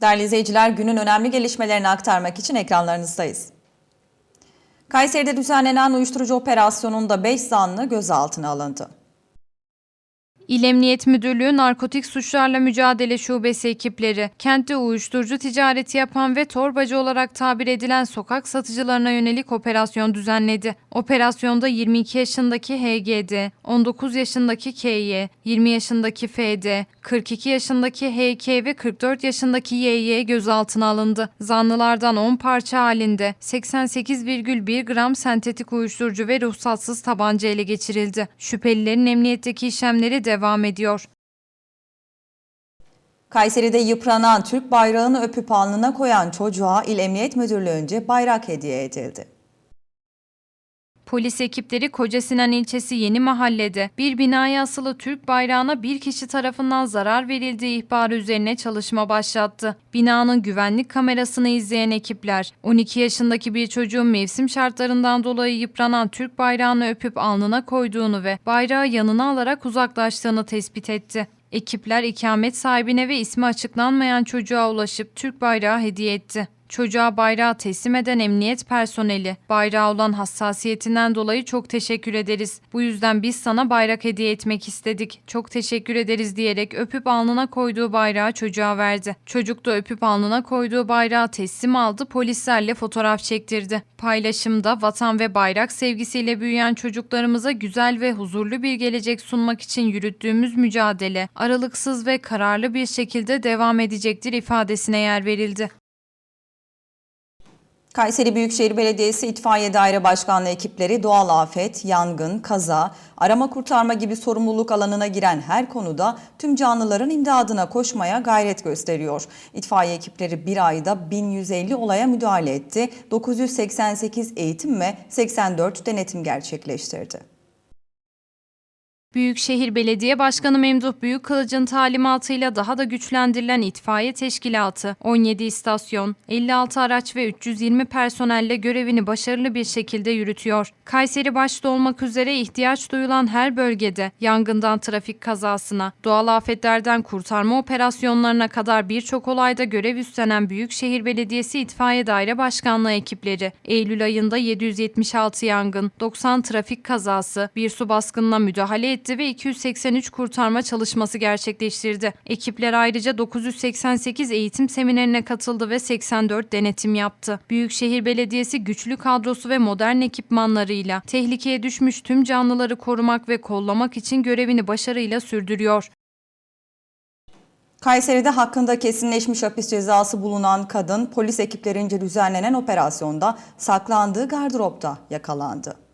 Değerli izleyiciler günün önemli gelişmelerini aktarmak için ekranlarınızdayız. Kayseri'de düzenlenen uyuşturucu operasyonunda 5 zanlı gözaltına alındı. İl Emniyet Müdürlüğü Narkotik Suçlarla Mücadele Şubesi ekipleri, kentte uyuşturucu ticareti yapan ve torbacı olarak tabir edilen sokak satıcılarına yönelik operasyon düzenledi. Operasyonda 22 yaşındaki HGD, 19 yaşındaki KY, 20 yaşındaki FD, 42 yaşındaki HK ve 44 yaşındaki YY gözaltına alındı. Zanlılardan 10 parça halinde 88,1 gram sentetik uyuşturucu ve ruhsatsız tabanca ele geçirildi. Şüphelilerin emniyetteki işlemleri devam ediyor. Kayseri'de yıpranan Türk bayrağını öpüp alnına koyan çocuğa İl Emniyet Müdürlüğü'nce bayrak hediye edildi. Polis ekipleri Kocasinan ilçesi Yeni Mahalle'de bir binaya asılı Türk bayrağına bir kişi tarafından zarar verildiği ihbarı üzerine çalışma başlattı. Binanın güvenlik kamerasını izleyen ekipler 12 yaşındaki bir çocuğun mevsim şartlarından dolayı yıpranan Türk bayrağını öpüp alnına koyduğunu ve bayrağı yanına alarak uzaklaştığını tespit etti. Ekipler ikamet sahibine ve ismi açıklanmayan çocuğa ulaşıp Türk bayrağı hediye etti. Çocuğa bayrağı teslim eden emniyet personeli, bayrağı olan hassasiyetinden dolayı çok teşekkür ederiz. Bu yüzden biz sana bayrak hediye etmek istedik. Çok teşekkür ederiz diyerek öpüp alnına koyduğu bayrağı çocuğa verdi. Çocuk da öpüp alnına koyduğu bayrağı teslim aldı, polislerle fotoğraf çektirdi. Paylaşımda vatan ve bayrak sevgisiyle büyüyen çocuklarımıza güzel ve huzurlu bir gelecek sunmak için yürüttüğümüz mücadele aralıksız ve kararlı bir şekilde devam edecektir ifadesine yer verildi. Kayseri Büyükşehir Belediyesi İtfaiye Daire Başkanlığı ekipleri doğal afet, yangın, kaza, arama kurtarma gibi sorumluluk alanına giren her konuda tüm canlıların imdadına koşmaya gayret gösteriyor. İtfaiye ekipleri bir ayda 1150 olaya müdahale etti, 988 eğitim ve 84 denetim gerçekleştirdi. Büyükşehir Belediye Başkanı Memduh Büyükkılıç'ın talimatıyla daha da güçlendirilen itfaiye teşkilatı 17 istasyon, 56 araç ve 320 personelle görevini başarılı bir şekilde yürütüyor. Kayseri başta olmak üzere ihtiyaç duyulan her bölgede yangından trafik kazasına, doğal afetlerden kurtarma operasyonlarına kadar birçok olayda görev üstlenen Büyükşehir Belediyesi İtfaiye Daire Başkanlığı ekipleri Eylül ayında 776 yangın, 90 trafik kazası, bir su baskınına müdahale etti ve 283 kurtarma çalışması gerçekleştirdi. Ekipler ayrıca 988 eğitim seminerine katıldı ve 84 denetim yaptı. Büyükşehir Belediyesi güçlü kadrosu ve modern ekipmanlarıyla tehlikeye düşmüş tüm canlıları korumak ve kollamak için görevini başarıyla sürdürüyor. Kayseri'de hakkında kesinleşmiş hapis cezası bulunan kadın polis ekiplerince düzenlenen operasyonda saklandığı gardıropta yakalandı.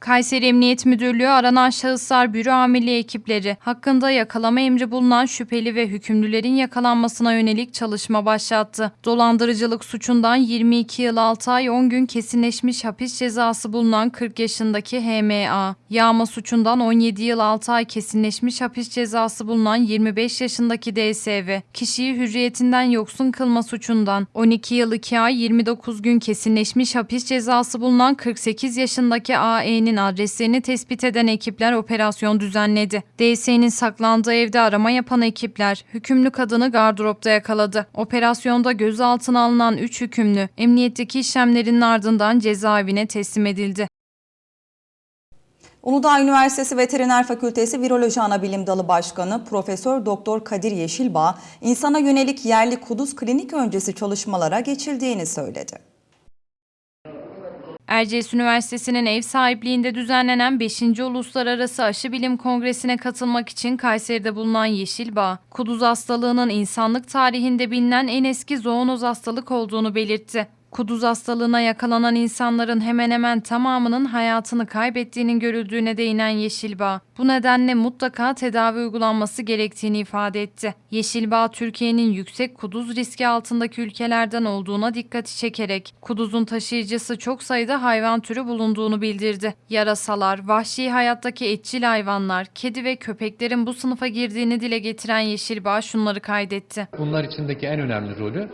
Kayseri Emniyet Müdürlüğü aranan şahıslar büro amirliği ekipleri hakkında yakalama emri bulunan şüpheli ve hükümlülerin yakalanmasına yönelik çalışma başlattı. Dolandırıcılık suçundan 22 yıl 6 ay 10 gün kesinleşmiş hapis cezası bulunan 40 yaşındaki HMA, yağma suçundan 17 yıl 6 ay kesinleşmiş hapis cezası bulunan 25 yaşındaki DSV, kişiyi hürriyetinden yoksun kılma suçundan 12 yıl 2 ay 29 gün kesinleşmiş hapis cezası bulunan 48 yaşındaki AE'nin adreslerini tespit eden ekipler operasyon düzenledi. DS'nin saklandığı evde arama yapan ekipler hükümlü kadını gardıropta yakaladı. Operasyonda gözaltına alınan 3 hükümlü emniyetteki işlemlerin ardından cezaevine teslim edildi. Uludağ Üniversitesi Veteriner Fakültesi Viroloji Anabilim Dalı Başkanı Profesör Doktor Kadir Yeşilbağ, insana yönelik yerli kuduz klinik öncesi çalışmalara geçildiğini söyledi. Erciyes Üniversitesi'nin ev sahipliğinde düzenlenen 5. Uluslararası Aşı Bilim Kongresi'ne katılmak için Kayseri'de bulunan Yeşilbağ, kuduz hastalığının insanlık tarihinde bilinen en eski zoonoz hastalık olduğunu belirtti. Kuduz hastalığına yakalanan insanların hemen hemen tamamının hayatını kaybettiğinin görüldüğüne değinen Yeşilbağ, bu nedenle mutlaka tedavi uygulanması gerektiğini ifade etti. Yeşilbağ, Türkiye'nin yüksek kuduz riski altındaki ülkelerden olduğuna dikkati çekerek, kuduzun taşıyıcısı çok sayıda hayvan türü bulunduğunu bildirdi. Yarasalar, vahşi hayattaki etçil hayvanlar, kedi ve köpeklerin bu sınıfa girdiğini dile getiren Yeşilbağ şunları kaydetti. Bunlar içindeki en önemli rolü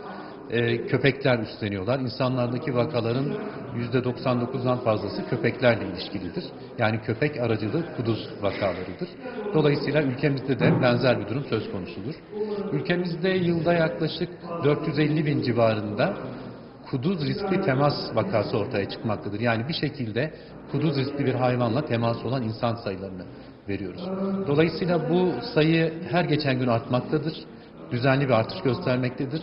e, köpekler üstleniyorlar. İnsanlardaki vakaların %99'dan fazlası köpeklerle ilişkilidir. Yani köpek aracılığı kuduz vakalarıdır. Dolayısıyla ülkemizde de benzer bir durum söz konusudur. Ülkemizde yılda yaklaşık 450 bin civarında kuduz riskli temas vakası ortaya çıkmaktadır. Yani bir şekilde kuduz riskli bir hayvanla temas olan insan sayılarını veriyoruz. Dolayısıyla bu sayı her geçen gün artmaktadır. Düzenli bir artış göstermektedir.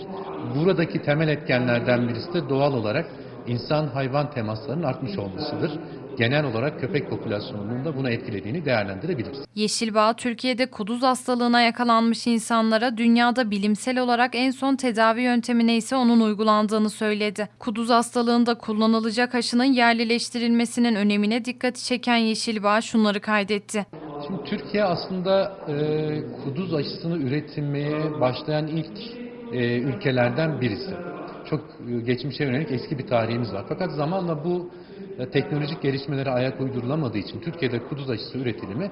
Buradaki temel etkenlerden birisi de doğal olarak insan hayvan temaslarının artmış olmasıdır. Genel olarak köpek popülasyonunun da bunu etkilediğini değerlendirebiliriz. Yeşilbağ, Türkiye'de kuduz hastalığına yakalanmış insanlara dünyada bilimsel olarak en son tedavi yöntemi neyse onun uygulandığını söyledi. Kuduz hastalığında kullanılacak aşının yerlileştirilmesinin önemine dikkati çeken Yeşilbağ şunları kaydetti. Şimdi Türkiye aslında e, kuduz aşısını üretilmeye başlayan ilk e, ülkelerden birisi. Çok e, geçmişe yönelik eski bir tarihimiz var. Fakat zamanla bu e, teknolojik gelişmelere ayak uydurulamadığı için Türkiye'de kuduz aşısı üretilimi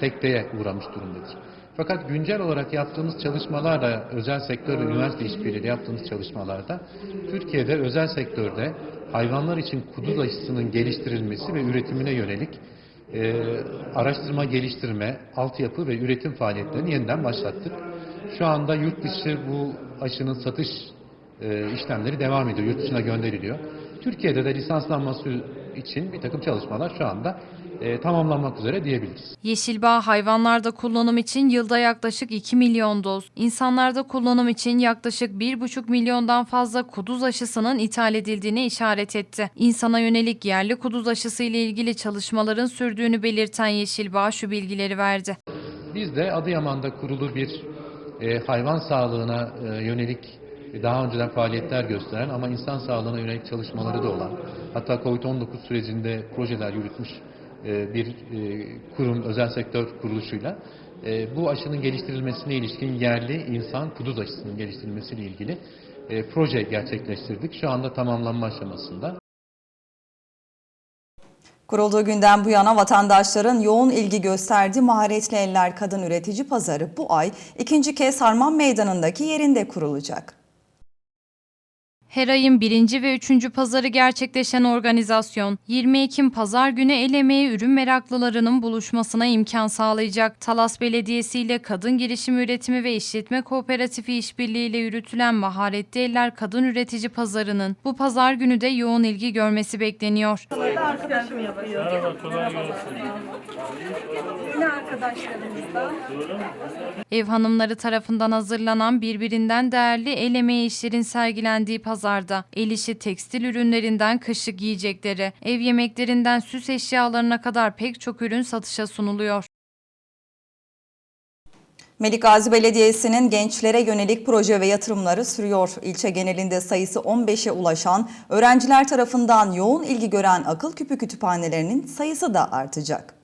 sekteye uğramış durumdadır. Fakat güncel olarak yaptığımız çalışmalarla özel sektör ve üniversite işbirliğiyle yaptığımız çalışmalarda Türkiye'de özel sektörde hayvanlar için kuduz aşısının geliştirilmesi ve üretimine yönelik e, araştırma, geliştirme, altyapı ve üretim faaliyetlerini yeniden başlattık. Şu anda yurt dışı bu aşının satış e, işlemleri devam ediyor. Yurt dışına gönderiliyor. Türkiye'de de lisanslanması için bir takım çalışmalar şu anda e, tamamlanmak üzere diyebiliriz. Yeşilbağ hayvanlarda kullanım için yılda yaklaşık 2 milyon doz, insanlarda kullanım için yaklaşık 1,5 milyondan fazla kuduz aşısının ithal edildiğine işaret etti. İnsana yönelik yerli kuduz aşısı ile ilgili çalışmaların sürdüğünü belirten Yeşilbağ şu bilgileri verdi. Biz de Adıyaman'da kurulu bir e, hayvan sağlığına e, yönelik daha önceden faaliyetler gösteren ama insan sağlığına yönelik çalışmaları da olan hatta COVID-19 sürecinde projeler yürütmüş bir e, kurum, özel sektör kuruluşuyla e, bu aşının geliştirilmesine ilişkin yerli insan kuduz aşısının geliştirilmesiyle ilgili e, proje gerçekleştirdik. Şu anda tamamlanma aşamasında. Kurulduğu günden bu yana vatandaşların yoğun ilgi gösterdiği Maharetli Eller Kadın Üretici Pazarı bu ay ikinci kez Harman Meydanı'ndaki yerinde kurulacak. Her ayın birinci ve üçüncü pazarı gerçekleşen organizasyon, 20 Ekim Pazar günü el emeği ürün meraklılarının buluşmasına imkan sağlayacak. Talas Belediyesi ile Kadın Girişim Üretimi ve İşletme Kooperatifi işbirliği ile yürütülen Maharetli Eller Kadın Üretici Pazarı'nın bu pazar günü de yoğun ilgi görmesi bekleniyor. Merhaba, kolay gelsin. Yine arkadaşlarımız da. Ev hanımları tarafından hazırlanan birbirinden değerli el emeği işlerin sergilendiği pazarda el işi tekstil ürünlerinden kışlık yiyeceklere, ev yemeklerinden süs eşyalarına kadar pek çok ürün satışa sunuluyor. Melikgazi Belediyesi'nin gençlere yönelik proje ve yatırımları sürüyor. İlçe genelinde sayısı 15'e ulaşan, öğrenciler tarafından yoğun ilgi gören akıl küpü kütüphanelerinin sayısı da artacak.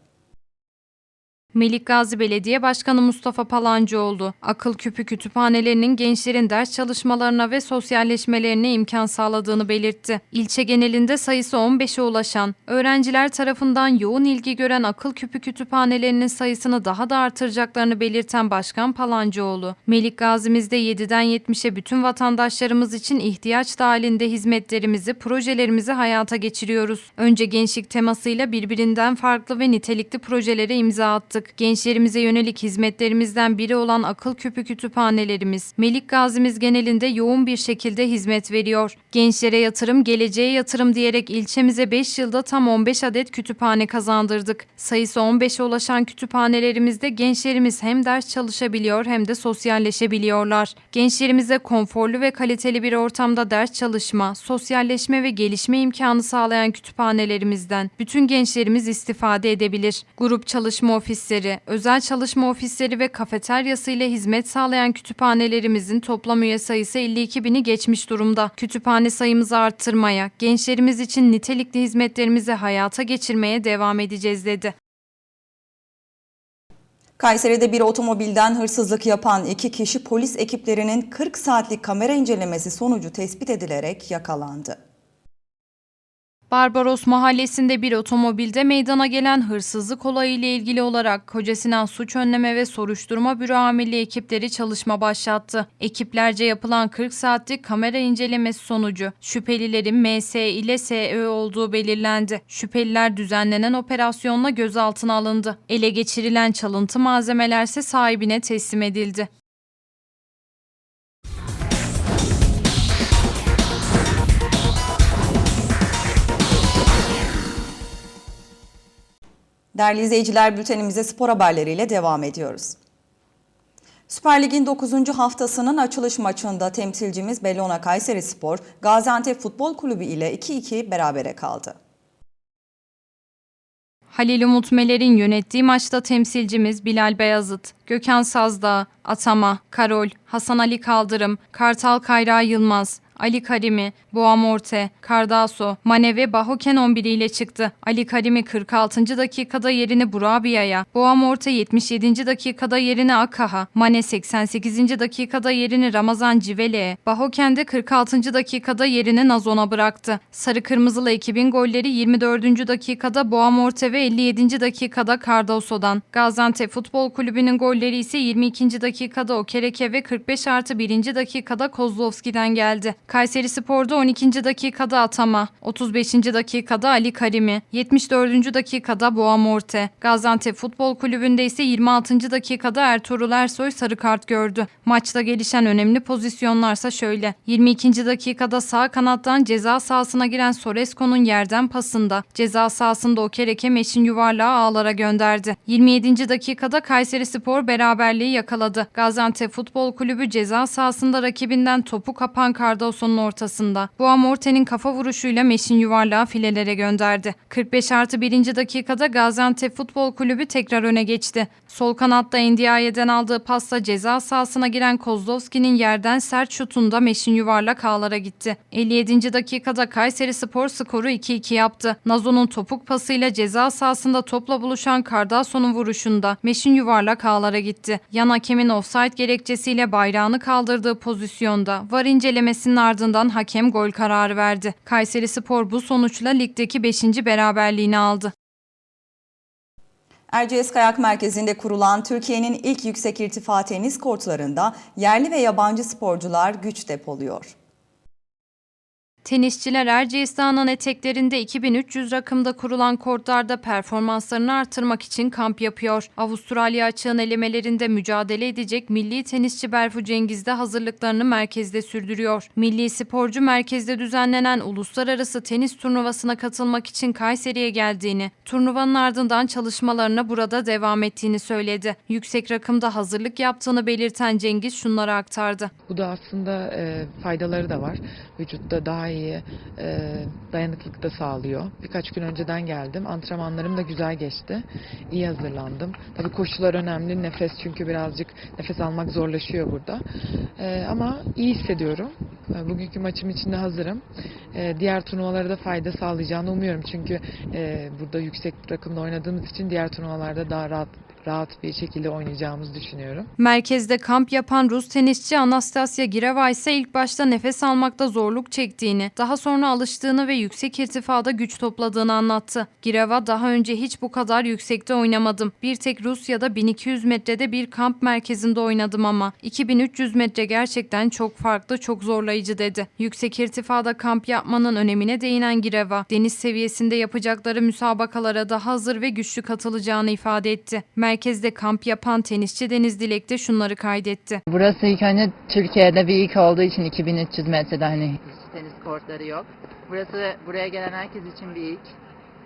Melikgazi Belediye Başkanı Mustafa Palancıoğlu, akıl küpü kütüphanelerinin gençlerin ders çalışmalarına ve sosyalleşmelerine imkan sağladığını belirtti. İlçe genelinde sayısı 15'e ulaşan, öğrenciler tarafından yoğun ilgi gören akıl küpü kütüphanelerinin sayısını daha da artıracaklarını belirten Başkan Palancıoğlu, Melikgazi'mizde 7'den 70'e bütün vatandaşlarımız için ihtiyaç dahilinde hizmetlerimizi, projelerimizi hayata geçiriyoruz. Önce gençlik temasıyla birbirinden farklı ve nitelikli projelere imza attık. Gençlerimize yönelik hizmetlerimizden biri olan akıl küpü kütüphanelerimiz, Melik Gazi'miz genelinde yoğun bir şekilde hizmet veriyor. Gençlere yatırım, geleceğe yatırım diyerek ilçemize 5 yılda tam 15 adet kütüphane kazandırdık. Sayısı 15'e ulaşan kütüphanelerimizde gençlerimiz hem ders çalışabiliyor hem de sosyalleşebiliyorlar. Gençlerimize konforlu ve kaliteli bir ortamda ders çalışma, sosyalleşme ve gelişme imkanı sağlayan kütüphanelerimizden bütün gençlerimiz istifade edebilir. Grup çalışma ofisleri, özel çalışma ofisleri ve kafeteryası ile hizmet sağlayan kütüphanelerimizin toplam üye sayısı 52 bini geçmiş durumda. Kütüphane sayımızı arttırmaya, gençlerimiz için nitelikli hizmetlerimizi hayata geçirmeye devam edeceğiz dedi. Kayseri'de bir otomobilden hırsızlık yapan iki kişi polis ekiplerinin 40 saatlik kamera incelemesi sonucu tespit edilerek yakalandı. Barbaros mahallesinde bir otomobilde meydana gelen hırsızlık olayı ile ilgili olarak Kocasinan Suç Önleme ve Soruşturma Büro Amirliği ekipleri çalışma başlattı. Ekiplerce yapılan 40 saatlik kamera incelemesi sonucu şüphelilerin MS ile SÖ olduğu belirlendi. Şüpheliler düzenlenen operasyonla gözaltına alındı. Ele geçirilen çalıntı malzemelerse sahibine teslim edildi. Değerli izleyiciler bültenimize spor haberleriyle devam ediyoruz. Süper Lig'in 9. haftasının açılış maçında temsilcimiz Bellona Kayseri Spor, Gaziantep Futbol Kulübü ile 2-2 berabere kaldı. Halil Umut Meler'in yönettiği maçta temsilcimiz Bilal Beyazıt, Gökhan Sazdağ, Atama, Karol, Hasan Ali Kaldırım, Kartal Kayra Yılmaz, Ali Karimi, Boğa Morte, Cardaso, Mane ve Bahoken 11 ile çıktı. Ali Karimi 46. dakikada yerini Burabia'ya, Boğa Morte 77. dakikada yerini Akaha, Mane 88. dakikada yerini Ramazan Civele'ye, Bahoken de 46. dakikada yerini Nazon'a bıraktı. Sarı Kırmızılı ekibin golleri 24. dakikada Boğa Morte ve 57. dakikada Cardoso'dan. Gaziantep Futbol Kulübü'nün golleri ise 22. dakikada Okereke ve 45 artı 1. dakikada Kozlovski'den geldi. Kayseri Spor'da 12. dakikada Atama, 35. dakikada Ali Karimi, 74. dakikada Boğa Morte. Gaziantep Futbol Kulübü'nde ise 26. dakikada Ertuğrul Ersoy sarı kart gördü. Maçta gelişen önemli pozisyonlarsa şöyle. 22. dakikada sağ kanattan ceza sahasına giren Soresko'nun yerden pasında ceza sahasında Okereke meşin yuvarlağı ağlara gönderdi. 27. dakikada Kayseri Spor beraberliği yakaladı. Gaziantep Futbol Kulübü ceza sahasında rakibinden topu kapan Cardosso'nun ortasında. Bu Morte'nin kafa vuruşuyla meşin yuvarlağı filelere gönderdi. 45 artı 1. dakikada Gaziantep Futbol Kulübü tekrar öne geçti. Sol kanatta Endiaye'den aldığı pasla ceza sahasına giren Kozlovski'nin yerden sert şutunda meşin yuvarlak ağlara gitti. 57. dakikada Kayseri Spor skoru 2-2 yaptı. Nazo'nun topuk pasıyla ceza sahasında topla buluşan Cardasso'nun vuruşunda meşin yuvarlak ağlara gitti. Yan hakemin offside gerekçesiyle bayrağını kaldırdığı pozisyonda var incelemesinin ardından hakem gol kararı verdi. Kayseri Spor bu sonuçla ligdeki 5. beraberliğini aldı. Erciyes Kayak Merkezi'nde kurulan Türkiye'nin ilk yüksek irtifa tenis kortlarında yerli ve yabancı sporcular güç depoluyor. Tenisçiler Erciyes eteklerinde 2300 rakımda kurulan kortlarda performanslarını artırmak için kamp yapıyor. Avustralya açığın elemelerinde mücadele edecek milli tenisçi Berfu Cengiz de hazırlıklarını merkezde sürdürüyor. Milli sporcu merkezde düzenlenen uluslararası tenis turnuvasına katılmak için Kayseri'ye geldiğini, turnuvanın ardından çalışmalarına burada devam ettiğini söyledi. Yüksek rakımda hazırlık yaptığını belirten Cengiz şunları aktardı. Bu da aslında e, faydaları da var. Vücutta daha iyi e, dayanıklılık da sağlıyor. Birkaç gün önceden geldim. Antrenmanlarım da güzel geçti. İyi hazırlandım. Tabii koşular önemli. Nefes çünkü birazcık nefes almak zorlaşıyor burada. E, ama iyi hissediyorum. E, Bugünkü maçım için de hazırım. E, diğer turnuvalara da fayda sağlayacağını umuyorum. Çünkü e, burada yüksek rakımda oynadığımız için diğer turnuvalarda daha rahat rahat bir şekilde oynayacağımızı düşünüyorum. Merkezde kamp yapan Rus tenisçi Anastasia Gireva ise ilk başta nefes almakta zorluk çektiğini, daha sonra alıştığını ve yüksek irtifada güç topladığını anlattı. Gireva daha önce hiç bu kadar yüksekte oynamadım. Bir tek Rusya'da 1200 metrede bir kamp merkezinde oynadım ama 2300 metre gerçekten çok farklı, çok zorlayıcı dedi. Yüksek irtifada kamp yapmanın önemine değinen Gireva, deniz seviyesinde yapacakları müsabakalara daha hazır ve güçlü katılacağını ifade etti. Merkezde kamp yapan tenisçi Deniz Dilek de şunları kaydetti. Burası ilk önce Türkiye'de bir ilk olduğu için 2300 metrede hani hiç tenis kortları yok. Burası buraya gelen herkes için bir ilk.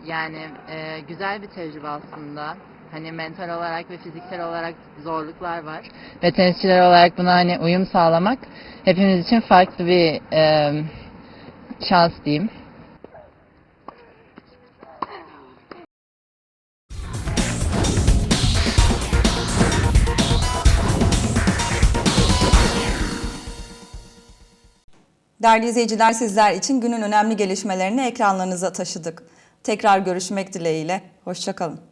Yani e, güzel bir tecrübe aslında. Hani mental olarak ve fiziksel olarak zorluklar var. Ve tenisçiler olarak buna hani uyum sağlamak hepimiz için farklı bir e, şans diyeyim. Değerli izleyiciler sizler için günün önemli gelişmelerini ekranlarınıza taşıdık. Tekrar görüşmek dileğiyle, hoşçakalın.